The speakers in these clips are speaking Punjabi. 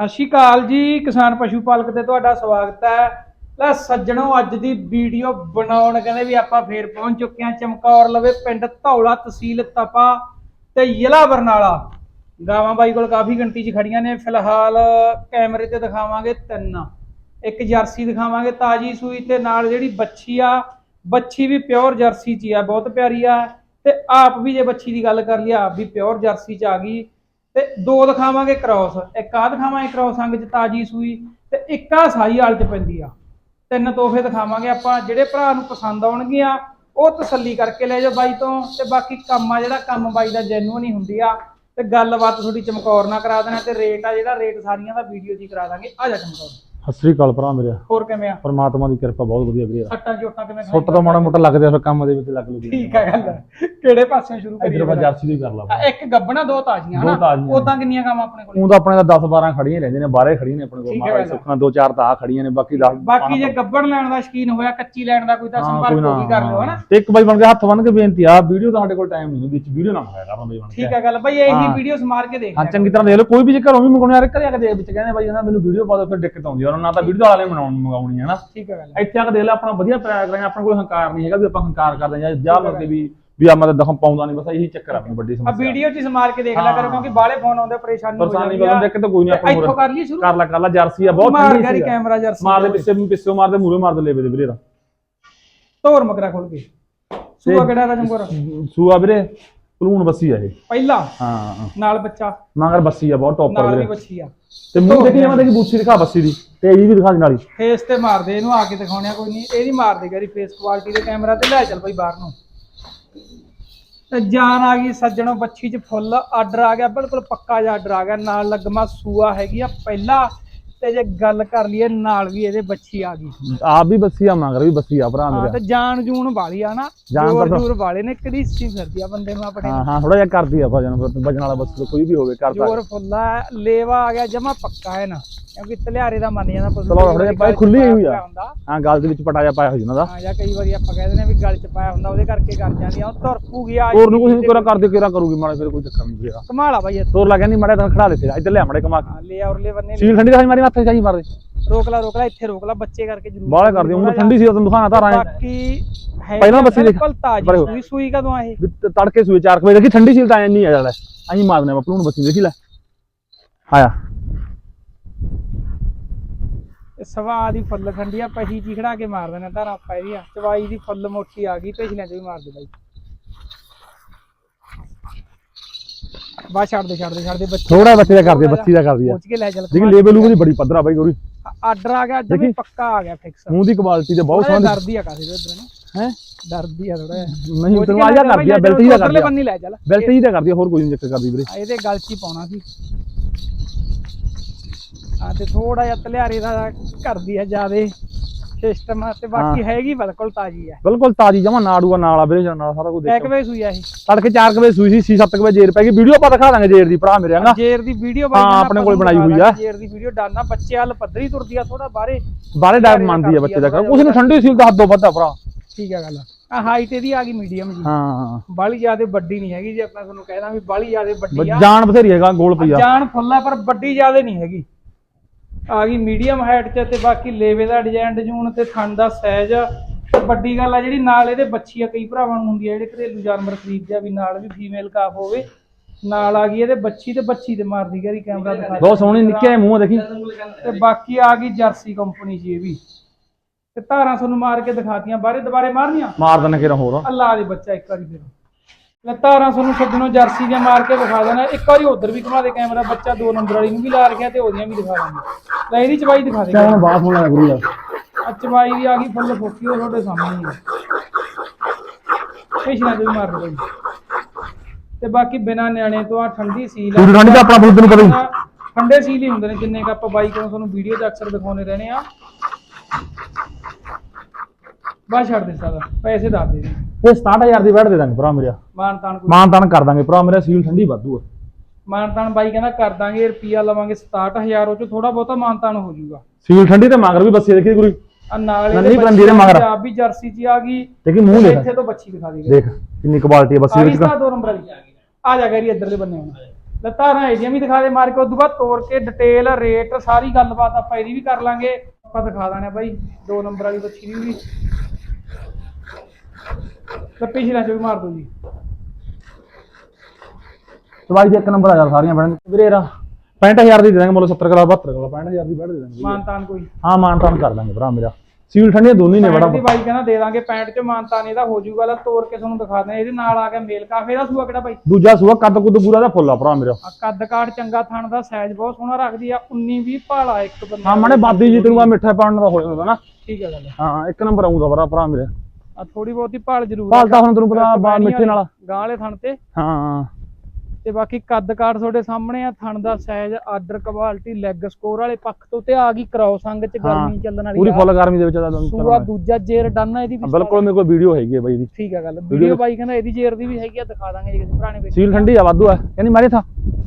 ਸਤਿ ਸ਼੍ਰੀ ਅਕਾਲ ਜੀ, ਕਿਸਾਨ ਪਸ਼ੂ ਪਾਲਕ ਤੇ ਤੁਹਾਡਾ ਸਵਾਗਤ ਹੈ। ਲੈ ਸੱਜਣੋ, ਅੱਜ ਦੀ ਵੀਡੀਓ ਬਣਾਉਣ ਕਹਿੰਦੇ ਵੀ ਆਪਾਂ ਫੇਰ ਪਹੁੰਚ ਚੁੱਕੇ ਹਾਂ ਚਮਕੌਰ ਲਵੇ ਪਿੰਡ ਧੌਲਾ ਤਹਿਸੀਲ ਤਪਾ ਤੇ ਜ਼ਿਲ੍ਹਾ ਬਰਨਾਲਾ। ਗਾਵਾਂ ਬਾਈ ਕੋਲ ਕਾਫੀ ਗਿਣਤੀ 'ਚ ਖੜੀਆਂ ਨੇ, ਫਿਲਹਾਲ ਕੈਮਰੇ ਤੇ ਦਿਖਾਵਾਂਗੇ ਤਿੰਨ। ਇੱਕ ਜਰਸੀ ਦਿਖਾਵਾਂਗੇ ਤਾਜੀ ਸੂਈ ਤੇ ਨਾਲ ਜਿਹੜੀ ਬੱਚੀ ਆ ਬੱਚੀ ਵੀ ਪਿਓਰ ਜਰਸੀ 'ਚ ਹੀ ਆ, ਬਹੁਤ ਪਿਆਰੀ ਆ। ਤੇ ਆਪ ਵੀ ਜੇ ਬੱਚੀ ਦੀ ਗੱਲ ਕਰ ਲਈ ਆਪ ਵੀ ਪਿਓਰ ਜਰਸੀ 'ਚ ਆ ਗਈ। ਤੇ ਦੋ ਦਿਖਾਵਾਂਗੇ ਕ੍ਰਾਸ ਇੱਕ ਆ ਦਿਖਾਵਾਂਗੇ ਕ੍ਰਾਸ ਅੰਗ ਚ ਤਾਜੀ ਸੂਈ ਤੇ ਇੱਕ ਆ ਸਾਈ ਵਾਲ ਚ ਪੈਂਦੀ ਆ। ਤਿੰਨ ਤੋਹਫੇ ਦਿਖਾਵਾਂਗੇ ਆਪਾਂ, ਜਿਹੜੇ ਭਰਾ ਨੂੰ ਪਸੰਦ ਆਉਣਗੇ ਆ ਉਹ ਤਸੱਲੀ ਕਰਕੇ ਲੈ ਜਾਓ ਬਾਈ ਤੋਂ ਤੇ ਬਾਕੀ ਕੰਮ ਆ ਜਿਹੜਾ ਕੰਮ ਬਾਈ ਦਾ ਜੈਨੂਅਨ ਹੀ ਹੁੰਦੀ ਆ ਤੇ ਗੱਲਬਾਤ ਤੁਹਾਡੀ ਚਮਕੌਰ ਨਾਲ ਕਰਾ ਦੇਣਾ ਤੇ ਰੇਟ ਆ ਜਿਹੜਾ ਰੇਟ ਸਾਰੀਆਂ ਦਾ ਵੀਡੀਓ ਜੀ ਕਰਾ ਦਾਂਗੇ, ਆ ਜਾ ਚਮਕੌਰ। ਸਤਿ ਸ੍ਰੀ ਅਕਾਲ ਭਰਾ ਮੇਰੇ। ਹੋਰ ਕਿਵੇਂ ਆ? ਪਰਮਾਤਮਾ ਦੀ ਕਿਰਪਾ ਬਹੁਤ ਵਧੀਆ ਵੀਰੇ। ਸੱਟਾਂ ਚੋਟਾਂ ਕਿਵੇਂ? ਸੁੱਟ ਤਾਂ ਮਾੜਾ ਮੋਟਾ ਲੱਗਦੇ ਆ ਫਿਰ ਕੰਮ ਦੇ ਵਿੱਚ ਲੱਗ ਲੂ ਠੀਕ ਆ ਗੱਲ ਕਿਹੜੇ ਪਾਸਿਓਂ ਸ਼ੁਰੂ ਕਰੀਏ ਇਧਰ? ਜਰਸੀ ਦੀ ਕਰ ਲਾ ਆ, ਇੱਕ ਗੱਬਣਾ ਦੋ ਤਾਜ਼ੀਆਂ ਦੋ ਹਨਾ। ਉਦਾਂ ਕਿੰਨੀਆਂ ਕੰਮ ਆਪਣੇ ਕੋਲ? ਉਹ ਤਾਂ ਆਪਣੇ ਦਾ 10 12 ਖੜੀਆਂ ਹੀ ਰਹਿੰਦੀਆਂ ਨੇ ਬਾਹਰੇ ਖੜੀਆਂ ਨੇ ਆਪਣੇ ਕੋਲ ਗੱਲ। ਸੁੱਖਾਂ ਦੋ ਚਾਰ ਤਾਂ ਆ ਖੜੀਆਂ ਨੇ ਬਾਕੀ 10 ਬਾਕੀ ਜੇ ਗੱਬੜ ਲੈਣ ਦਾ ਸ਼ਕੀਨ ਹੋਇਆ ਕੱਚੀ ਲੈਣ ਦਾ ਕੋਈ ਤਾਂ ਸੰਪਰਕ ਵੀ ਕਰ ਲਿਓ ਹਨਾ? ਇੱਕ ਬਾਈ ਬਣ ਕੇ ਹੱਥ ਬੰਨ ਕੇ ਬੇਨਤੀ ਆ ਵੀਡੀਓ ਸਾਡੇ ਕੋਲ ਟਾਈਮ ਨਹੀਂ ਵਿੱਚ ਵੀਡੀਓ ਨਾ ਮੰਗਾਇਆ ਕਰਨਾ ਬਾਈ ਬਣ ਠੀਕ ਹੈ ਗੱਲ ਬਈ ਇਹੀ। ਵੀਡੀਓ ਸਮਾਰ ਕੇ ਦੇਖ ਹਾਂ ਚੰਗੀ ਤਰ੍ਹਾਂ ਦੇਖ ਲਓ ਕੋਈ ਵੀ ਜੇ ਘਰੋਂ ਵੀ ਮੰਗਾਉਣੇ ਯਾਰ ਘਰੇ ਆ ਕੇ ਦੇਖ ਵਿੱਚ ਕਹਿੰਦੇ ਬਾਈ ਕਹਿੰਦਾ ਮੈਨੂੰ ਵੀਡੀਓ ਪਾ ਦਿਓ ਫਿਰ ਦਿੱਕਤ ਆਉਂਦੀ ਆ। ਉਹਨਾਂ ਨਾਲ ਤਾਂ ਵੀਡੀਓ ਵਾਲੇ ਨੇ ਬਣਾਉਣ ਮੰਗਾਉਣੀ ਹੈ ਨਾ। ਠੀਕ ਹੈ ਗੱਲ ਇੱਥੇ ਆ ਕੇ ਦੇਖ ਲੈ ਆਪਣਾ ਵਧੀਆ ਪਿਆਰ ਕਰਾਂਗੇ ਆਪਣਾ ਕੋਈ ਹੰਕਾਰ ਨਹੀਂ ਹੈਗਾ ਵੀ ਆਪਾਂ ਹੰਕਾਰ ਕਰਦੇ ਜਾਂ ਜਾ ਕੇ ਵੀ ਵੀ ਆ ਮੈਂ ਦਖਮ ਪਾਉਂਦਾ ਨਹੀਂ ਬਸ ਇਹੀ ਚੱਕਰ ਆ ਆਪਣੀ ਵੱਡੀ ਆ ਸਮੱਸਿਆ। ਵੀਡੀਓ 'ਚ ਸਮਾਰ ਕੇ ਦੇਖ ਲਿਆ ਕਰੋ। ਕਿਉਂਕਿ ਬਾਹਲੇ ਫੋਨ ਆਉਂਦੇ ਪਰੇਸ਼ਾਨੀ ਹੋ ਪਰੇਸ਼ਾਨੀ ਜਾਂਦੀ ਆ। ਬਦਲ ਦੇਖ ਕੇ ਤਾਂ ਕੋਈ ਨਹੀਂ ਆਪਾਂ ਇੱਥੋਂ ਕਰ ਲਈ ਸ਼ੁਰੂ? ਕਰ ਲਾ ਕਰ ਲਾ ਜਰਸੀ ਆ ਬਹੁਤ ਮਾਰ ਸੀ ਕੈਮਰਾ ਜਰਸੀ ਮਾਰ ਦੇ ਪਿੱਛੇ ਪਿੱਛੇ ਮਾਰ ਦੇ ਮੂਰੇ ਮਾਰ ਦੇ ਲੇਵੇ ਦੇ ਵੀਰੇ ਦਾ ਧੋਰ ਮਗਰਾ ਖੋਲ ਕੇ। ਸੂਆ ਕਿਹੜਾ ਰਜਮਗੋਰ ਸੂਆ ਵੀਰੇ ਪਲੂਣ ਬੱਸੀ ਆ ਇਹ। ਪਹਿਲਾ। ਹਾਂ। ਨਾਲ ਬੱਚਾ। ਮਗਰ ਬੱਸੀ ਆ ਬਹੁਤ ਟੌਪਰ ਨਾਲ ਵੀ ਵੀਰੇ ਬੱਚੀ ਆ। ਤੇ ਮੂੰਹ ਦੇਖੀ ਜਾਵਾਂ ਦੇਖੀ ਬੂਥੀ ਦਿਖਾ ਬੱਸੀ ਦੀ ਤੇ ਇਹ ਵੀ ਦਿਖਾ ਦੀ ਨਾਲੀ ਫੇਸ ਤੇ ਮਾਰਦੇ ਇਹਨੂੰ ਆ ਕੇ ਦਿਖਾਉਣਿਆ ਕੋਈ ਨਹੀਂ। ਇਹਦੀ ਮਾਰਦੇ ਗਾਰੀ ਫੇਸ ਕੁਆਲਿਟੀ ਦੇ ਕੈਮਰਾ ਤੇ। ਲੈ ਚੱਲ ਬਈ ਬਾਹਰ ਨੂੰ। ਤੇ ਜਾਨ ਆ ਗਈ ਸੱਜਣੋ ਬੱਚੀ ਚ ਫੁੱਲ। ਆਰਡਰ ਆ ਗਿਆ ਬਿਲਕੁਲ ਪੱਕਾ ਜਿਹਾ ਆਰਡਰ ਆ ਗਿਆ। ਨਾਲ ਲੱਗਮਾ ਸੂਆ ਹੈਗੀ ਆ ਪਹਿਲਾ। ਤੇ ਜੇ ਗੱਲ ਕਰ ਲਈਏ ਨਾਲ ਵੀ ਇਹਦੇ ਬੱਚੀ ਆ ਗਈ। ਆਪ ਵੀ ਬੱਸੀ ਆ ਮਗਰ ਵੀ ਬੱਸੀ ਆ ਭਰਾ ਹਾਂ ਮੇਰਾ। ਤੇ ਜਾਨ ਜੂਨ ਵਾਲੀ ਆ ਨਾ ਜੋਰ ਤਾਂ- ਜੂਰ ਵਾਲੇ ਨੇ ਕਿਹੜੀ ਸੀ ਫਿਰਦੀ ਆ ਬੰਦੇ ਨੂੰ ਆਪਣੇ ਹਾਂ ਹਾਂ ਥੋੜਾ ਜਿਹਾ ਕਰਦੀ ਆ ਭਜਨ ਭਜਨ ਵਾਲਾ ਬੱਸ ਕੋਈ ਵੀ ਹੋਵੇ ਕਰਦਾ। ਜੋਰ ਫੁੱਲਾ ਹੈ, ਲੇਵਾ ਆ ਗਿਆ ਜਮਾ ਪੱਕਾ ਹੈ ਨਾ ਕਿਉਂਕਿ ਤਲਿਆਰੇ ਦਾ ਮੰਨ ਜਾਂਦਾ ਪਸ਼ੂ ਚਲੋ ਥੋੜ੍ਹਾ ਜਿਹਾ 'ਚ ਖੁੱਲੀ ਪਾਇਆ ਹੋਈ ਆ। ਹੁੰਦਾ। ਹਾਂ ਗਲ ਦੇ ਵਿੱਚ ਪਟਾ ਜਾ ਪਾਇਆ ਹੋ ਜਾਂਦਾ ਦਾ। ਹਾਂ ਜਾਂ ਕਈ ਵਾਰੀ ਆਪਾਂ ਕਹਿੰਦੇ ਨੇ ਵੀ ਗਲ ਚ ਪਾਇਆ ਹੁੰਦਾ ਉਹਦੇ ਕਰਕੇ ਕਰ ਜਾਂਦੀ ਆ ਉਹ ਤੁਰ ਪੂਗੀ ਆ ਹੋਰ ਨੂੰ ਕੁਝ ਨਹੀਂ ਕਰਾ ਕਰਦੇ ਕਿਹੜਾ ਕਰੂਗੀ ਮਾੜਾ ਫਿਰ ਕੋਈ ਚੱਕਰ ਨਹੀਂ ਵੀਰੇ ਕਮਾਲਾ ਬਾਈ ਤੋਰ ਲਾ ਕਹਿੰਦੀ ਮਾੜਾ ਤਾਂ ਖੜਾ ਫਿਰ ਇੱਧਰ ਲਿਆ ਮਾੜੇ ਕਮਾ ਕੇ। ਹਾਂ, ਲੈ ਔਰ ਲੈ ਬੰਨੇ ਸੀਲ ਠੰਡੀ ਦਾ ਮਾਰੀ ਮੱਥੇ ਚਾਹੀ ਮਾਰਦੇ ਰੋਕ ਲਾ ਰੋਕ ਲਾ ਇੱਥੇ ਰੋਕ ਲਾ ਬੱਚੇ ਕਰਕੇ ਜ਼ਰੂਰ ਬਾਹਲੇ ਕਰਦੀ ਉਹ ਠੰਡੀ ਸੀ ਤੈਨੂੰ ਦਿਖਾਣਾ ਧਾਰਾਂ ਬਾਕੀ ਹੈ ਪਹਿਲਾਂ ਬੱਚੀ ਦੇਖ। ਬਿਲਕੁਲ ਤਾਜੀ। ਸੂਈ ਸੂਈ ਕਦੋਂ ਆ ਇਹ? ਤ- ਤੜਕੇ ਸੂਏ 4 ਵਜੇ ਦੇਖੀ ਠੰਡੀ ਸੀਲ ਤਾਂ ਨਹੀਂ ਆ ਜਾਣਾ ਐਂ ਮਾਰਨੇ ਆਪਾਂ ਨੂੰ ਬੱਸੀ ਦੇਖੀ ਲੈ। ਆਇਆ। ਸਵਾ ਦੀ ਫੁੱਲ ਖੰਡੀ ਆ ਪਹੀ ਜੀ ਖੜਾ ਕੇ ਮਾਰ ਦੇਣਾ ਧਾਰਾ ਆਪਾਂ ਇਹਦੀਆਂ ਚਵਾਈ ਦੀ ਫੁੱਲ ਮੋਟੀ ਆ ਗਈ ਪਿਛਲਿਆਂ ਚ ਵੀ ਮਾਰ ਦੇ ਬਾਈ ਬਾ ਛੱਡ ਦੇ ਛੱਡ ਦੇ ਛੱਡ ਦੇ ਬੱਚੇ ਥੋੜਾ ਬੱਚੇ ਦਾ ਕਰਦੀ ਬੱਸੀ ਦਾ ਕਰਦੀ ਆ। ਪਹੁੰਚ ਕੇ ਲੈ ਚੱਲ ਦੇਖੀ ਲੇਬਲ ਦੀ ਬੜੀ ਪੱਧਰਾ ਬਾਈ ਗੋਰੀ ਆਰਡਰ ਆ ਗਿਆ ਦੇਖੀ। ਪੱਕਾ ਆ ਗਿਆ ਫਿਕਸ ਮੂੰਹ ਦੀ ਕੁਆਲਿਟੀ ਤੇ ਬਹੁਤ ਸੋਹਣੀ। ਡਰਦੀ ਆ ਕਾਸੇ ਦੇ ਉਧਰ ਨਾ। ਹੈ? ਡਰਦੀ ਆ ਥੋੜਾ ਨਹੀਂ ਤੈਨੂੰ ਆ ਜਾ ਕਰਦੀ ਆ ਬੈਲਟ ਹੀ ਦਾ ਕਰਦੀ ਆ। ਬੰਨੀ ਲੈ ਚੱਲ। ਬੈਲਟ ਹੀ ਦਾ ਕਰਦੀ ਆ ਹੋਰ ਕੋਈ ਨਹੀਂ ਚੱਕਰ ਕਰਦੀ ਵੀਰੇ। ਇਹਦੇ ਗਲ 'ਚ ਹੀ ਪਾਉਣਾ ਸੀ। ਆ ਤੇ ਥੋੜਾ ਜਿਹਾ ਤਲਿਆਰੇ ਦਾ ਕਰਦੀ ਆ ਜਿਆਦੇ। ਸਿਸਟਮ ਤੇ ਬਾਕੀ ਹੈਗੀ ਬਿਲਕੁਲ ਤਾਜੀ ਆ। ਬਿਲਕੁਲ ਤਾਜੀ ਜਮਾ ਨਾੜੂਆ ਨਾਲ ਆ ਵੀਰੇ ਨਾਲ ਸਾਰਾ ਕੁਝ ਦੇਖ। ਵੇ ਸੂਈ ਆ ਇਹ। ਤੜਕੇ 4 ਵਜੇ ਸੂਈ ਸੀ 7 ਵਜੇ ਜੇਰ ਪੈ ਗਈ। ਵੀਡੀਓ ਆਪਾਂ ਦਿਖਾ ਦਾਂਗੇ ਜੇਰ ਦੀ ਭਰਾ ਮੇਰੇ ਆਂਗਾ ਜੇਰ ਦੀ ਵੀਡੀਓ ਹਾਂ, ਆਪਣੇ ਕੋਲ ਬਣਾਈ ਹੋਈ ਆ। ਜੇਰ ਦੀ ਵੀਡੀਓ। ਡਾਲਣਾ ਬੱਚੇ ਹਾਲ ਪੱਧਰੀ ਤੁਰਦੀ ਆ ਥੋੜਾ ਬਾਹਰੇ। ਬਾਰੇ ਡਰ ਮੰਨਦੀ ਆ ਬੱਚੇ ਦਾ ਕੁਛ ਨੂੰ ਠੰਡੀ ਸੀਲ ਦਾ ਹੱਦੋਂ ਵੱਧਾ ਭਰਾ। ਠੀਕ ਆ ਗੱਲ ਆ। ਹਾਈਟ ਇਹਦੀ ਆ ਗਈ ਮੀਡੀਅਮ ਜੀ। ਹਾਂ। ਬਾਲੀ ਜ਼ਿਆਦੇ ਵੱਡੀ ਨਹੀਂ ਹੈਗੀ ਜੇ ਆਪਾਂ ਤੁਹਾਨੂੰ ਕਹਿਦਾ ਵੀ ਬਾਲੀ ਜ਼ਿਆਦੇ ਵੱਡੀ ਆ। ਜਾਨ ਬਥੇਰੀ ਹੈਗਾ ਗੋਲ ਪਈਆ ਜਾਨ ਫੁੱਲਾ ਪਰ ਵੱਡੀ ਜ਼ਿਆਦੇ ਨਹੀਂ ਹੈਗੀ। ਆ ਗਈ ਮੀਡੀਅਮ ਹਾਈਟ 'ਚ ਤੇ ਬਾਕੀ ਲੇਵੇ ਦਾ ਡਿਜ਼ਾਈਨ ਡਜੂਨ ਤੇ ਥਣ ਦਾ ਸਾਈਜ਼ ਵੱਡੀ ਗੱਲ ਆ ਜਿਹੜੀ ਨਾਲ ਇਹਦੇ ਬੱਚੀ ਆ ਕਈ ਭਰਾਵਾਂ ਨੂੰ ਹੁੰਦੀ ਆ ਜਿਹੜੇ ਘਰੇਲੂ ਜਾਨਵਰ ਖਰੀਦਦੇ ਆ ਵੀ ਨਾਲ ਵੀ ਫੀਮੇਲ ਕਾਫ ਹੋਵੇ। ਨਾਲ ਆ ਗਈ ਇਹਦੇ ਬੱਚੀ ਤੇ ਬੱਚੀ ਤੇ ਮਾਰਦੀ ਗਈ ਕੈਮਰਾ ਦਿਖਾ ਬਹੁਤ ਸੋਹਣੀ ਨਿੱਕੇ ਜਿਹੇ ਮੂੰਹ ਆ ਦੇਖੀ। ਤੇ ਬਾਕੀ ਆ ਗਈ ਜਰਸੀ ਕੰਪਨੀ 'ਚ ਇਹ ਵੀ। ਤੇ ਧਾਰਾਂ ਤੁਹਾਨੂੰ ਮਾਰ ਕੇ ਦਿਖਾਤੀਆਂ ਬਾਰੇ ਦੁਬਾਰੇ ਮਾਰਨੀਆਂ? ਮਾਰ ਦੇਣ ਕਿਰਾ ਹੋਰ। ਅੱਲਾ ਦੇ ਬੱਚਾ ਇੱਕ ਵਾਰੀ ਫਿਰ। ਲੈ ਧਾਰਾਂ ਤੁਹਾਨੂੰ ਛੱਡਣੋਂ ਜਰਸੀ ਦੀਆਂ ਮਾਰ ਕੇ ਦਿਖਾ ਦੇਣਾ ਇੱਕ ਵਾਰੀ ਉਧਰ ਵੀ ਘੁਮਾ ਦੇ ਕੈਮਰਾ ਬੱਚਾ ਦੋ ਨੰਬਰ ਵਾਲੀ ਨੂੰ ਵੀ ਲਾ ਰੱਖਿਆ ਤੇ ਉਹਦੀਆਂ ਵੀ ਦਿਖਾ ਦਾਂਗੇ ਲੈ ਇਹਦੀ ਚਵਾਈ ਦਿਖਾ ਦੇ। ਹੁਣ ਬਾਤ ਹੋਣਾ ਗੁਰੂ ਯਾਰ ਆ ਚਵਾਈ ਦੀ ਆ ਗਈ ਫੁੱਲ ਫੋਕੀ ਉਹ ਤੁਹਾਡੇ ਸਾਹਮਣੇ ਹੀ ਜੋ ਵੀ ਮਾਰ ਦੇ ਤੇ ਬਾਕੀ ਬਿਨਾ ਨਿਆਣੇ ਤੋਂ ਆ ਠੰਡੀ ਸੀਲ ਆ। ਠੰਡੀ ਤਾਂ ਆਪਣਾ ਬੁੱਧ ਨੂੰ ਪਤਾ ਹੀ। ਠੰਡੇ ਸੀਲ ਹੀ ਹੁੰਦੇ ਨੇ ਜਿੰਨੇ ਕ ਆਪਾਂ ਬਾਈਕ ਨੂੰ ਤੁਹਾਨੂੰ ਵੀਡੀਓ 'ਚ ਅਕਸਰ ਦਿਖਾਉਣੇ ਰਹਿਣੇ ਆ ਬਸ ਛੱਡ ਦੇ ਸਾਦਾ ਪੈਸੇ ਦੱਸ ਦੇ। ਜੀ ਇਹ 67000 ਦੀ ਬੈਠ ਦੇ ਦਾਂਗੇ ਭਰਾ ਮੇਰਾ। ਮਾਨ ਤਾਨ ਕੋਈ ਮਾਨ ਤਾਨ ਕਰ ਦਾਂਗੇ ਭਰਾ ਮੇਰਾ ਸੀਲ ਠੰਡੀ ਵਾਧੂ ਆ। ਮਾਨ ਤਾਨ ਬਾਈ ਕਹਿੰਦਾ ਕਰ ਦਾਂਗੇ ਰੁਪਿਆ ਲਵਾਂਗੇ 67000 ਉਹ ਚ ਥੋੜਾ ਬਹੁਤਾ ਮਾਨ ਤਾਨ ਹੋ ਜਾਊਗਾ। ਸੀਲ ਠੰਡੀ ਤੇ ਮਗਰ ਵੀ ਬੱਸੀ ਦੇਖੀ ਗੁਰੂ ਆ ਨਾਲ ਨੰਨੀ ਪਰੰਦੀ ਦੇ ਮਗਰ। ਆਪ ਵੀ ਜਰਸੀ ਚ ਆ ਗਈ। ਦੇਖੀ ਮੂੰਹ ਦੇਖ। ਇੱਥੇ ਤੋਂ ਬੱਚੀ ਦਿਖਾ ਦੇ ਦੇਖ ਕਿੰਨੀ ਕੁਆਲਿਟੀ ਆ ਬੱਸੀ ਵਿੱਚ ਸਤਾ ਦੋ ਨੰਬਰ ਵਾਲੀ ਆ ਜਾ ਗਰੀ ਇੱਧਰਲੇ ਬੰਨੇ ਹੁਣ। ਲੈ ਧਾਰਾਂ ਇਹਦੀਆਂ ਵੀ ਦਿਖਾ ਦੇ ਮਾਰ ਕੇ ਉਦੋਂ ਬਾਅਦ ਤੋੜ ਕੇ ਡਿਟੇਲ ਰੇਟ ਸਾਰੀ ਗੱਲਬਾਤ ਆਪਾਂ ਇਹਦੀ ਵੀ ਕਰ ਲਾਂਗੇ। ਆਪਾਂ ਦਿਖਾ ਦਾਂਗੇ ਬਾਈ ਦੋ ਨੰਬਰ ਵਾਲੀ ਬੱਚੀ ਦੀ ਵੀ ਤੇ ਪਿਛਲਾ ਚ ਵੀ ਮਾਰ ਦੋ ਜੀ। ਚਵਾਈ ਦੇ ਇੱਕ ਨੰਬਰ ਆ ਯਾਰ ਸਾਰੀਆਂ ਬਣ ਵੀਰੇ ਯਾਰ 65000 ਦੀ ਦੇ ਦਾਂਗੇ ਮੁੱਲ 70 ਕਿਲੋ 72 ਕਿਲੋ 65000 ਦੀ ਬੈਠ ਦੇ ਦਾਂਗੇ। ਮਾਨਤਾਨ ਕੋਈ। ਹਾਂ ਮਾਨ ਤਾਨ ਕਰ ਦਾਂਗੇ ਭਰਾ ਮੇਰਾ। ਸੀਲ ਠੰਡੀਆਂ ਦੋਨੇ ਨੇ ਬੜਾ ਦੀ ਬਾਈ ਕਹਿੰਦਾ ਦੇ ਦਾਂਗੇ ਪੈਂਟ ਚ ਮਾਨਤਾਨ ਇਹਦਾ ਹੋ ਜਾਊਗਾ ਲੈ ਤੋੜ ਕੇ ਤੁਹਾਨੂੰ ਦਿਖਾ ਦਿਆਂ ਇਹਦੇ ਨਾਲ ਆ ਗਿਆ ਮੇਲ ਕਾਫੇ ਦਾ ਸੂਆ ਕਿਹੜਾ ਬਾਈ? ਦੂਜਾ ਸੂਆ ਕੱਦ ਕੁੱਦ ਪੂਰਾ ਦਾ ਫੁੱਲ ਆ ਭਰਾ ਮੇਰਾ। ਕੱਦ ਕਾਠ ਚੰਗਾ ਥਣ ਦਾ ਸਾਈਜ਼ ਬਹੁਤ ਸੋਹਣਾ ਰੱਖਦੀ ਆ 19 20 ਭਾਲਾ ਇੱਕ ਬੰਦਾ। ਹਾਂ ਮਣੇ ਬਾਦੀ ਜੀ ਤੈਨੂੰ ਆ ਮਿੱਠਾ ਪਾਉਣ ਦਾ ਹੋ ਜਾਂਦਾ ਨਾ। ਠੀਕ ਹੈ ਗੱਲ ਹਾਂ ਇੱਕ ਨੰਬਰ ਆਉਂਦਾ ਭਰਾ ਭਰਾ ਮੇਰੇ। ਆ ਥੋੜੀ ਬਹੁਤੀ ਭਾਲ ਜ਼ਰੂਰ ਭਾਲ ਤਾਂ ਹੁਣ ਤੈਨੂੰ ਪਤਾ ਬਾ ਮਿੱਠੇ ਨਾਲ। ਗਾਂ ਵਾਲੇ ਥਣ ਤੇ। ਹਾਂ। ਤੇ ਬਾਕੀ ਕੱਦ ਕਾਠ ਤੁਹਾਡੇ ਸਾਹਮਣੇ ਆ ਥਣ ਦਾ size order quality leg score ਵਾਲੇ ਪੱਖ ਤੋਂ ਤੇ ਆ ਗਈ ਕ੍ਰੋਸ ਅੰਗ ਚ ਗਰਮੀ ਚੱਲਣ ਵਾਲੀ ਪੂਰੀ। ਫੁੱਲ ਗਰਮੀ ਦੇ ਵਿੱਚ ਦਾ ਸੂਆ ਦੂਜਾ ਜੇਰ ਡਨ ਆ ਇਹਦੀ ਵੀ ਬਿਲਕੁਲ ਮੇਰੇ ਕੋਲ ਵੀਡੀਓ ਹੈਗੀ ਹੈ ਬਾਈ ਦੀ ਠੀਕ ਆ ਗੱਲ। ਵੀਡੀਓ ਬਾਈ ਕਹਿੰਦਾ ਇਹਦੀ ਜੇਰ ਦੀ ਵੀ ਹੈਗੀ ਆ ਦਿਖਾ ਦਾਂਗੇ ਜੇ ਕਿਸੇ ਪੁਰਾਣੇ ਵਿੱਚ ਸੀਲ ਠੰਡੀ ਆ ਵਾਧੂ ਆ। ਕਹਿੰਦੀ ਮਾਰੇ ਥਾ।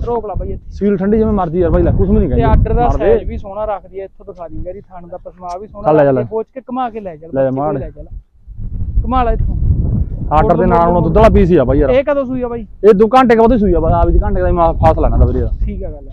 ਰੋਕ ਲਾ ਬਾਈ ਇੱਥੇ। ਸੀਲ ਠੰਡੀ ਜਿਵੇਂ ਮਰਜ਼ੀ ਯਾਰ ਬਾਈ ਲੈ ਵੀ ਨਹੀਂ ਤੇ ਕਹਿੰਦੀ। ਆਰਡਰ ਦਾ। ਸਾਈਜ਼ ਵੀ ਸੋਹਣਾ ਰੱਖਦੀ ਆ ਇੱਥੋਂ ਦਿਖਾ ਦਿੰਗਾ ਇਹਦੀ ਥਣ ਦਾ ਪਸਮਾ ਵੀ ਸੋਹਣਾ ਲੈ, ਚੱਲ। ਪੋਚ ਕੇ ਘੁਮਾ ਕੇ ਲੈ ਚੱਲ ਲੈ ਚੱਲ। ਘੁਮਾ ਲੈ ਇੱਥੋਂ। ਆਰਡਰ ਦੇ ਨਾਲ ਹੁਣ ਦੁੱਧ ਵਾਲਾ ਪੀਸ ਹੀ ਆ ਬਾਈ ਯਾਰ। ਇਹ ਕਦੋਂ ਸੂਈ ਆ ਬਾਈ? ਇਹ 2 ਘੰਟੇ ਕਾ ਉਹਦੀ ਸੂਈ ਆ ਬਸ ਆ ਵੀ ਘੰਟੇ ਦਾ ਹੀ ਮਾ- ਫਾਸਲਾ ਨਾ ਦਾ ਵੀਰੇ ਦਾ ਠੀਕ ਆ ਗੱਲ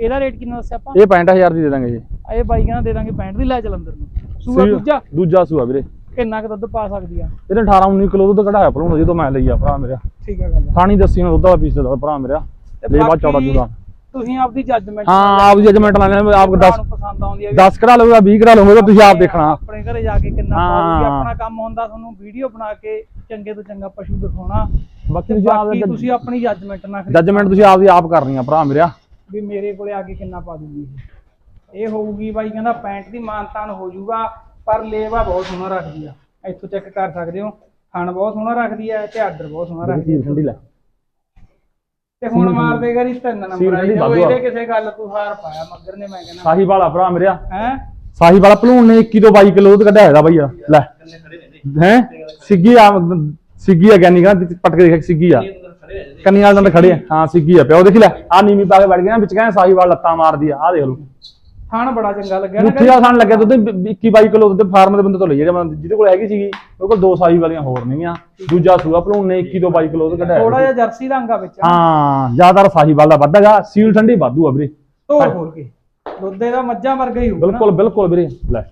ਇਹਦਾ ਰੇਟ ਕਿੰਨਾ ਦੱਸਿਆ ਆਪਾਂ? ਇਹ 65000 ਦੀ ਦੇ ਦਾਂਗੇ ਜੀ। ਆ ਇਹ ਬਾਈ ਕਹਿੰਦਾ ਦੇ ਦਾਂਗੇ 65 ਦੀ ਲੈ ਚੱਲ ਅੰਦਰ ਨੂੰ। ਸੂਆ ਸੂਈ- ਦੂਜਾ? ਦੂਜਾ ਸੂਆ ਵੀਰੇ। ਕਿੰਨਾ ਕੁ ਦੁੱਧ ਪਾ ਸਕਦੀ ਆ? ਇਹਨੇ 18 19 ਕਿਲੋ ਦੁੱਧ ਕਢਾਇਆ ਜਦੋਂ ਮੈਂ ਲਈ ਆ ਭਰਾ ਮੇਰਾ। ਠੀਕ ਆ ਗੱਲ ਥਾਣੀ ਦੱਸੀ ਨਾ ਦੁੱਧ ਵਾਲਾ ਪੀਸ ਦਾ ਭਰਾ ਮੇਰਾ। ਲੈ ਬਾਅਦ ਚੌੜਾ। ਤੁਸੀਂ ਆਪਦੀ ਜੱਜਮੈਂਟ ਹਾਂ ਆਪ ਜਜਮੈਂਟ ਲਾਣੇ ਆਪ 10 ਨੂੰ ਪਸੰਦ ਆਉਂਦੀ ਆ ਵੀ 10 ਕਰਾ ਲਊਗਾ 20 ਕਰਾ ਲਊਗਾ ਤੁਸੀਂ ਆਪ ਦੇਖਣਾ। ਆਪਣੇ ਘਰੇ ਜਾ ਕੇ ਕਿੰਨਾ ਹਾਂ। ਪਾਉਂਗੀ ਆਪਣਾ ਕੰਮ ਹੁੰਦਾ ਤੁਹਾਨੂੰ ਵੀਡੀਓ ਬਣਾ ਕੇ ਚੰਗੇ ਤੋਂ ਚੰਗਾ ਪਸ਼ੂ ਦਿਖਾਉਣਾ। ਬਾਕੀ ਤੁਸੀਂ ਆਪ ਬਾਕੀ ਤੁਸੀਂ ਆਪਣੀ ਜੱਜਮੈਂਟ ਖਰੀਦ। ਜਜਮੈਂਟ ਤੁਸੀਂ ਆਪ ਦੀ ਆਪ ਕਰਨੀ ਆ ਭਰਾ ਮੇਰਾ ਵੀ ਮੇਰੇ ਕੋਲੇ ਆ ਕੇ ਕਿੰਨਾ ਪਾ ਦੂਗੀ ਇਹ। ਹੋਊਗੀ ਬਾਈ ਕਹਿੰਦਾ ਪੈਂਟ ਦੀ ਮਾਨਤਾਨ ਹੋ ਜਾਊਗਾ ਪਰ ਲੇਵਾ ਬਹੁਤ ਸੋਹਣਾ ਰੱਖਦੀ ਆ। ਇੱਥੋਂ ਚੈੱਕ ਕਰ ਸਕਦੇ ਹੋ। ਖਾਣ ਬਹੁਤ ਸੋਹਣਾ ਰੱਖਦੀ ਆ ਤੇ ਆਰਡਰ ਬਹੁਤ ਸੋਹਣਾ ਰੱਖਦੀ ਆ। ਠੰਡੀ ਲੈ। ਤੇ ਹੁਣ ਮਾਰ ਦੇਗਾ ਜੀ ਤਿੰਨ ਨੰਬਰ ਆਈ ਆ। ਇਹਦੇ ਕਿਸੇ ਗੱਲ ਤੂੰ ਹਾਰ ਪਾਇਆ ਮੱਗਰ ਨੇ ਮੈਂ ਕਹਿੰਦਾ। ਸਾਹੀ ਵਾਲਾ ਭਰਾ ਮੇਰਾ ਹੈ? ਸਾਹੀ ਵਾਲਾ ਭਲੂਣ ਨੇ 21 ਤੋਂ 22 ਕਿਲੋ ਦੁੱਧ ਕੱਢਿਆ ਹੈਗਾ ਬਾਈ ਯਾਰ ਲੈ। ਹੈ? ਸਿੱਗੀ ਆ ਸਿੱਗੀ ਆ ਗਿਆਨੀ ਕਹਿੰਦਾ ਪਟ ਕੇ ਦੇਖ ਸਿੱਗੀ ਆ। ਕੰਨੀ ਵਾਲੇ ਦੰਦ ਖੜੇ ਆ। ਹਾਂ ਸਿੱਗੀ ਆ ਪਿਓ ਦੇਖ ਲੈ। ਆ ਨੀਵੀਂ ਪਾ ਕੇ ਵੜ ਗਿਆ ਵਿੱਚ ਕਹਿੰਦਾ ਸਾਹੀ ਵਾਲਾ ਲੱਤਾਂ ਮਾਰਦੀ ਆ ਆ ਦੇਖ ਲਓ। ਖਾਣ ਬੜਾ ਚੰਗਾ ਲੱਗਿਆ ਨਾ ਮੁੱਠੀ ਦਾ ਖਾਣ ਲੱਗਿਆ ਦੁੱਧ 21 22 ਕਿਲੋ ਦੁੱਧ ਫਾਰਮ ਦੇ ਬੰਦੇ ਤੋਂ ਲਈ ਜਿਹੜਾ ਜਿਹਦੇ ਕੋਲ ਹੈਗੀ ਸੀਗੀ ਉਹ ਕੋਲ ਦੋ ਸਾਈ ਵਾਲੀਆਂ ਹੋਰ ਨਹੀਂਆਂ ਦੂਜਾ ਸੂਆ ਭਲੂਣ ਨੇ 21 ਤੋਂ 22 ਕਿਲੋ ਦੁੱਧ ਕੱਢਿਆ ਥੋੜਾ ਹੈਗਾ। ਜਿਹਾ ਜਰਸੀ ਦਾ ਅੰਗਾ ਵਿੱਚ। ਹਾਂ ਜ਼ਿਆਦਾਤਰ ਸਾਹੀਵਾਲ ਦਾ ਵੱਧਗਾ ਸੀਲ ਠੰਡੀ ਵਾਧੂ ਆ ਵੀਰੇ। ਤੋੜ ਹੋਰ ਕੇ। ਦੁੱਧ ਇਹਦਾ ਮੱਝਾਂ ਵਰਗਾ ਹੀ ਹੋਊਗਾ ਨਾ। ਬਿਲਕੁਲ ਬਿਲਕੁਲ ਵੀਰੇ ਲੈ।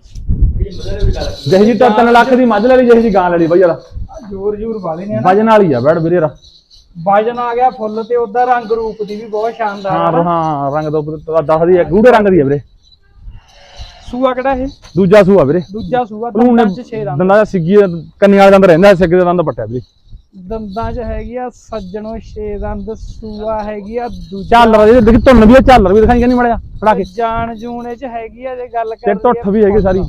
ਜਿਹੀ ਜੀ ਤਾਂ 3 ਲੱਖ ਦੀ ਮੱਝ ਲੈ ਲਈ ਜਿਹੀ ਜੀ ਗਾਂ ਲੈ ਲਈ ਬਈ ਯਾਰ ਆਹ ਜ਼ੋਰ ਜ਼ੋਰ ਵਾਲੇ ਨੇ ਨਾ ਵਜਨ ਵਾਲੀ ਆ ਬੈੜ ਵੀਰੇ ਯਾਰ ਵਜਨ ਆ ਗਿਆ ਫੁੱਲ ਤੇ ਉਹਦਾ ਰੰਗ ਰੂਪ ਦੀ ਵੀ ਬਹੁਤ ਸ਼ਾਨਦਾਰ ਹਾਂ ਆ ਨਾ। ਹਾਂ ਰੰਗ ਤੋਂ ਉੱਪਰ ਦੱਸਦੀ ਆ ਗੂੜੇ ਰੰਗ ਦੀ ਆ ਵੀਰੇ। ਸੂਆ ਕਿਹੜਾ ਇਹ? ਦੂਜਾ ਸੂਆ ਵੀਰੇ। ਦੂਜਾ ਸੂਆ ਦੰਦਾਂ ਚ 6 ਦੰਦ। ਦੰਦਾਂ ਦਾ ਸਿੱਗੀ ਕੰਨੀ ਵਾਲੇ ਦੰਦ ਰਹਿੰਦਾ ਸਿੱਗੇ ਦਾ ਦੰਦ ਪੱਟਿਆ ਵੀਰੇ। ਦੰਦਾਂ ਚ ਹੈਗੀ ਆ ਸੱਜਣੋ 6 ਦੰਦ ਸੂਆ ਹੈਗੀ ਆ ਦੂਜਾ। ਝਾਲਰ ਇਹਦੇ ਦੇਖੀ ਧੁੰਨ ਵੀ ਆ ਝਾਲਰ ਵੀ ਦਿਖਾਈ ਨਹੀਂ ਮੜਿਆ ਫੜਾ ਕੇ। ਜਾਣ ਜੂਣ ਚ ਹੈਗੀ ਆ ਜੇ ਗੱਲ ਤੇ ਕਰ ਟੁੱਠ ਵੀ ਹੈਗੀ ਸਾਰੀ।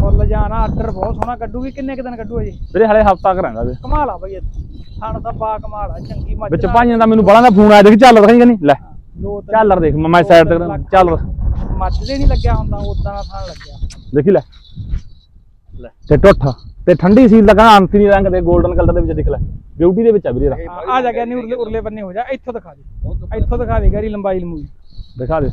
ਫੁੱਲ ਜਾਣਾ ਆਰਡਰ ਬਹੁਤ ਸੋਹਣਾ ਕੱਢੂਗੀ ਕਿੰਨੇ ਕੁ ਦਿਨ ਕੱਢੂ ਜੀ ਵੀਰੇ ਹਲੇ ਹਫਤਾ ਕਰਾਂਗਾ ਵੀਰੇ। ਕਮਾਲ ਆ ਬਈ ਥਣ ਦਾ ਬਾ ਕਮਾਲ ਆ ਚੰਗੀ ਮੱਝ ਵਿੱਚ ਭਾਈਆਂ ਦਾ ਮੈਨੂੰ ਬੜਾ ਦਾ ਫੋਨ ਆਇਆ ਦੇਖੀ ਝਾਲਰ ਦਿਖਾਈ ਨਹੀਂ ਲੈ ਦੋ ਝਾਲਰ ਦੇਖ ਮੈਂ ਸਾਈਡ ਤੇ ਝਾਲਰ ਮੱਝ ਦੇ ਨਹੀਂ ਲੱਗਿਆ ਹੁੰਦਾ ਉਦਾਂ ਦਾ ਥਣ ਲੱਗਿਆ। ਦੇਖੀ ਲੈ। ਤੇ ਟੁੱਠ ਤੇ ਠੰਡੀ ਸੀਲ ਦਾ ਕਹਿੰਦਾ ਅੰਤਰੀ ਰੰਗ ਦੇ 골ਡਨ ਕਲਰ ਦੇ ਵਿੱਚ ਦਿਖ ਲੈ। ਬਿਊਟੀ ਦੇ ਵਿੱਚ ਆ ਵੀਰੇ ਇਹਦਾ। ਆ- ਆ ਜਾ ਗਿਆ ਨਹੀਂ ਉਰਲੇ ਉਰਲੇ ਬੰਨੇ ਹੋ ਜਾ ਇੱਥੋਂ ਦਿਖਾ ਦੇ। ਇੱਥੋਂ ਦਿਖਾ ਦੇ ਗਰੀ ਲੰਬਾਈ ਲੰਮੂਈ ਦਿਖਾ ਦੇ।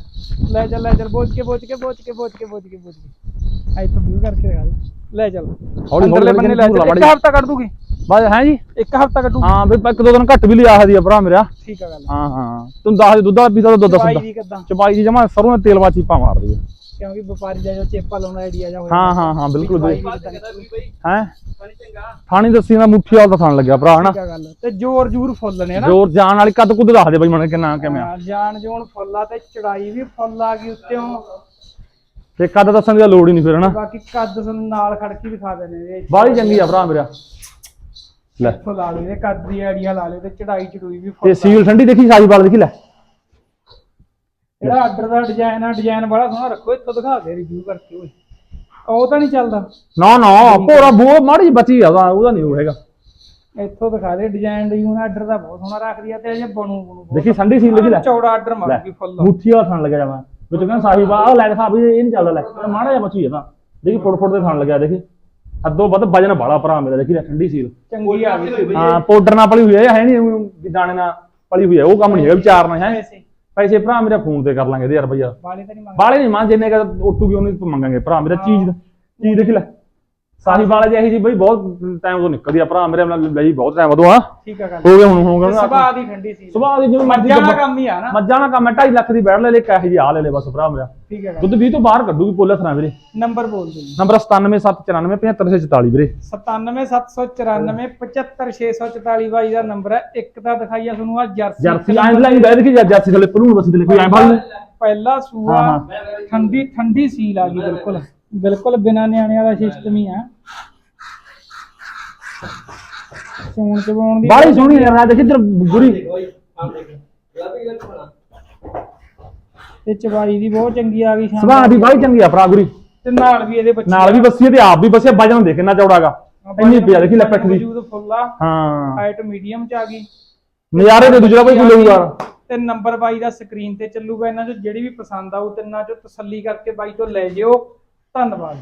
ਲੈ ਚੱਲ ਲੈ ਚੱਲ ਬੋਝ ਕੇ ਬੋਝ ਕੇ ਬੋਝ ਕੇ ਬੋਝ ਕੇ ਬੋਝ ਕੇ ਬੋਝ ਕੇ। ਇੱਥੋਂ ਵੀਊ ਕਰਕੇ ਦਿਖਾ ਦੇ। ਲੈ ਚੱਲ। ਹੌਲੀ ਅੰਦਰਲੇ ਹੌਲੀ ਬੰਨੇ ਲੈ ਚੱਲ ਇੱਕ ਹਫਤਾ ਕੱਢ ਦੂਗੀ। ਬਸ ਹੈ ਜੀ? ਇੱਕ ਹਫਤਾ ਕੱਢੂ। ਹਾਂ ਵੀ ਇੱਕ ਦੋ ਦਿਨ ਘੱਟ ਵੀ ਲਿਆ ਹਦੀ ਆ ਭਰਾ ਮੇਰਾ। ਠੀਕ ਆ ਗੱਲ। ਹਾਂ ਹਾਂ। ਤੂੰ ਦੱਸ ਦੇ ਦੁੱਧ ਦਾ ਪੀਤਾ ਤਾਂ ਦੁੱਧ ਭਾਈ ਦੱਸ ਜੀ ਕਿਦਾਂ? ਚਪਾਈ ਦੀ ਜਮਾ ਸਰੋਂ ਦੇ ਤੇਲ ਵਾਚੀ ਪਾ ਮਾਰਦੀ ਹੈ। ਕਿਉਂਕਿ ਵਪਾਰੀ ਜਾ ਚੇਪਾ ਲਾਉਣਾ ਆਈਡੀਆ ਜਾ ਹੋਇਆ। ਹਾਂ ਹਾਂ ਹਾਂ ਬਿਲਕੁਲ ਨਿਕਲੂ। ਹੈ? ਥਾਣੀ ਦੱਸੀ ਨਾ ਮੁੱਠੀ ਵਾਲ ਦਾ ਥਾਣ ਲੱਗਿਆ ਭਰਾ ਹਨਾ? ਆ ਤੇ ਜੋਰ ਜੂਰ ਫੁੱਲ ਨੇ ਨਾ ਜੋਰ ਜਾਣ ਵਾਲੀ ਕੱਦ ਕੁੱਦ ਦੱਸ ਦੇ ਬਈ ਮਨ ਕਿੰਨਾ ਕਿਵੇਂ ਆ। ਜਾਨ ਜੂਨ ਫੁੱਲਾ ਤੇ ਚੜਾਈ ਵੀ ਫੁੱਲ ਆ ਗਈ ਉੱਤੇੋਂ। ਤੇ ਕੱਦ ਦੱਸਣ ਦੀ ਲੋੜ ਹੀ ਨਹੀਂ ਫਿਰ ਹਨਾ? ਬਾਕੀ ਕੱਦ ਨਾਲ ਖੜਕੀ ਦਿਖਾ ਦੇਣੇ ਬਾਹਲੀ ਚੰਗੀ ਆ ਭਰਾ ਮੇਰਾ। ਲੈ। ਇੱਥੋਂ ਲਾ ਲਓ ਇਹ ਕੱਦ ਦੀ ਲਾ ਲਿਓ ਤੇ ਚੜਾਈ ਚੜੂਈ ਵੀ ਤੇ ਫੁੱਲ ਸੀਲ ਠੰਡੀ ਦੇਖੀ ਸਾਈ ਵਾਲ ਦੇਖੀ ਲੈ। ਜਿਹੜਾ ਆਰਡਰ ਦਾ ਡਿਜ਼ਾਈਨ ਆ ਡਿਜ਼ਾਈਨ ਬੜਾ ਸੋਹਣਾ ਰੱਖੋ ਇੱਥੋਂ ਦਿਖਾ ਦੇ ਰਿਵਿਊ ਕਰਕੇ ਓਏ। ਉਹ ਤਾਂ ਨਹੀਂ ਚੱਲਦਾ। ਨਾ ਨਾ ਭੋਰਾ ਬੋ ਮਾੜੀ ਜਿਹੀ ਬਚੀ ਆ ਉਹਦਾ ਉਹਦਾ ਨਹੀਂ ਉਹ ਹੈਗਾ। ਇੱਥੋਂ ਦਿਖਾ ਦੇ ਡਿਜ਼ਾਈਨ ਦੀ ਹੁਣ ਆਰਡਰ ਦਾ ਬਹੁਤ ਸੋਹਣਾ ਰੱਖਦੀ ਆ ਤੇ ਅਜੇ ਬਣੂ ਬਣੂ ਬਹੁਤ ਦੇਖੀ ਠੰਡੀ ਸੀਲ ਦੇਖੀ ਲੈ। ਚੌੜਾ ਆਰਡਰ ਲੈ ਮਾਰੂਗੀ ਫੁੱਲ। ਮੁੱਠੀ ਵਾਲਾ ਥਣ ਲੱਗਿਆ ਜਾਵਾ ਵਿੱਚ ਕਹਿੰਦਾ ਸਾਹਿਬ ਆ ਲੈ ਦਿਖਾ ਵੀ ਇਹ ਨਹੀਂ ਚੱਲਦਾ ਲੈ। ਮਾੜਾ ਜਿਹਾ ਬਚੀ ਆ ਤਾਂ। ਦੇਖੀ ਫੁੱਟ ਫੁੱਟ ਦੇ ਥਣ ਲੱਗਿਆ ਦੇਖੀ। ਹੱਦੋਂ ਵੱਧ ਵਜਨ ਬਾਲਾ ਭਰਾ ਮੇਰਾ ਦੇਖੀ ਲੈ ਠੰਡੀ ਸੀਲ। ਚੰਗੀ ਆ ਗਈ ਹਾਂ ਪਾਊਡਰ ਨਾਲ ਪਲੀ ਹੋਈ ਹੈ ਹੈ ਨਹੀਂ ਵੀ ਦਾਣੇ ਨਾਲ ਪਲੀ ਹੋਈ ਹੈ ਉਹ ਕੰਮ ਨਹੀਂ ਹੈਗਾ ਵਿਚਾਰ ਨਾਲ ਹੈ। ਪੈਸੇ। ਪੈਸੇ ਭਰਾ ਮੇਰੇ ਫੋਨ ਤੇ ਕਰ ਲਾਂਗੇ ਇਹਦੇ ਯਾਰ ਭਈਆ ਵਾਲੇ ਤਾਂ ਨਹੀਂ ਮੰਗਦੇ। ਬਾਲੇ ਨਹੀਂ ਮਾਂ ਜਿੰਨੇ ਕਾ ਓਟੂਗੀ ਉਹਨੂੰ ਮੰਗਾਂਗੇ ਭਰਾ ਮੇਰਾ ਚੀਜ਼ ਚੀਜ਼ ਦੇਖ ਲੈ। ਸਾਹੀਵਾਲ ਜਿਹੀ ਜੀ ਬਈ ਬਹੁਤ ਟਾਈਮ ਤੋਂ ਨਿਕਲਦੀ ਆ ਭਰਾ ਮੇਰੇ ਨਾਲ ਲਈ ਬਹੁਤ ਟਾਈਮ ਤੋਂ ਆ ਠੀਕ ਆ ਗੱਲ। ਹੋ ਗਏ ਹੁਣ ਹੋ ਗਏ ਸੁਭਾਅ ਦੀ ਠੰਡੀ ਸੀ। ਸੁਭਾਅ ਦੀ ਜਿਵੇਂ ਮਰਜ਼ੀ ਮੱਝਾਂ ਦਾ ਕੰਮ ਹੀ ਆ ਨਾ। ਮੱਝਾਂ ਦਾ ਕੰਮ ਹੈ 2.5 ਲੱਖ ਦੀ ਬੈੜ ਲੈ ਲੈ ਕਹੇ ਜੀ ਆ ਲੈ ਲੈ ਬਸ ਭਰਾ ਮੇਰਾ। ਠੀਕ ਹੈ ਦੁੱਧ 20 ਤੋਂ ਬਾਹਰ ਕੱਢੂਗੀ ਪੋਲੇ ਥਣਾ ਵੀਰੇ। ਨੰਬਰ ਬੋਲ ਦਿਓ ਨੰਬਰ 9779475644 ਵੀਰੇ। 9774975644 ਬਾਈ ਦਾ ਨੰਬਰ ਹੈ। ਇੱਕ ਤਾਂ ਦਿਖਾਈਆ ਤੁਹਾਨੂੰ ਆ ਜਰਸੀ। ਜਰਸੀ ਐਂ ਲਾਈ ਬੈਠ ਕੇ ਜਰਸੀ ਥੱਲੇ ਪਲੂਣ ਬਸੀ ਥੱਲੇ ਕੋਈ ਐਂ ਫੜ ਲੈ। ਪਹਿਲਾ ਸੂਆ ਠੰਡੀ ਠੰਡੀ ਸੀਲ ਆ ਗਈ ਬਿਲਕੁਲ। ਬਿਲਕੁਲ ਬਿਨਾ ਨਿਆਣੇ ਵਾਲਾ ਸਿਸਟਮ ਹੀ ਆ। ਚੋਣ ਚਵਾਉਣ ਦੀ ਬਾਹਲੀ ਸੋਹਣੀ ਯਾਰ ਦੇਖ ਇੱਧਰ ਗੁਰੀ ਤੇ ਚਵਾਈ ਦੀ ਬਹੁਤ ਚੰਗੀ ਆ ਗਈ ਸ਼ਾਮ ਸੁਭਾਅ ਦੀ ਬਾਹਲੀ ਚੰਗੀ ਆ ਭਰਾ ਗੁਰੀ ਤੇ ਨਾਲ ਵੀ ਇਹਦੇ ਬੱਚੇ ਨਾਲ ਵੀ ਬੱਸੀ ਤੇ ਆਪ ਵੀ ਬੱਸੇ ਵਜਨ ਦੇਖ ਕਿੰਨਾ ਚੌੜਾਗਾ ਇੰਨੀ ਪਿਆ ਦੇਖੀ ਲੈ ਪਿੱਠ ਦੀ। ਵਜੂਦ ਫੁੱਲ ਆ। ਹਾਂ। ਹਾਈਟ ਮੀਡੀਅਮ ਚ ਆ ਗਈ। ਨਜ਼ਾਰੇ ਦੇ ਦੂਜਾ ਕੋਈ ਲਊਗਾ ਤੇ ਨੰਬਰ ਬਾਈ ਦਾ ਸਕਰੀਨ ਤੇ ਚੱਲੂਗਾ। ਇਹਨਾਂ ਚੋਂ ਜਿਹੜੀ ਵੀ ਪਸੰਦ ਆਊ ਤਿੰਨਾਂ ਚੋਂ ਤਸੱਲੀ ਕਰਕੇ ਬਾਈ ਤੋਂ ਲੈ ਜਿਓ। ਧੰਨਵਾਦ।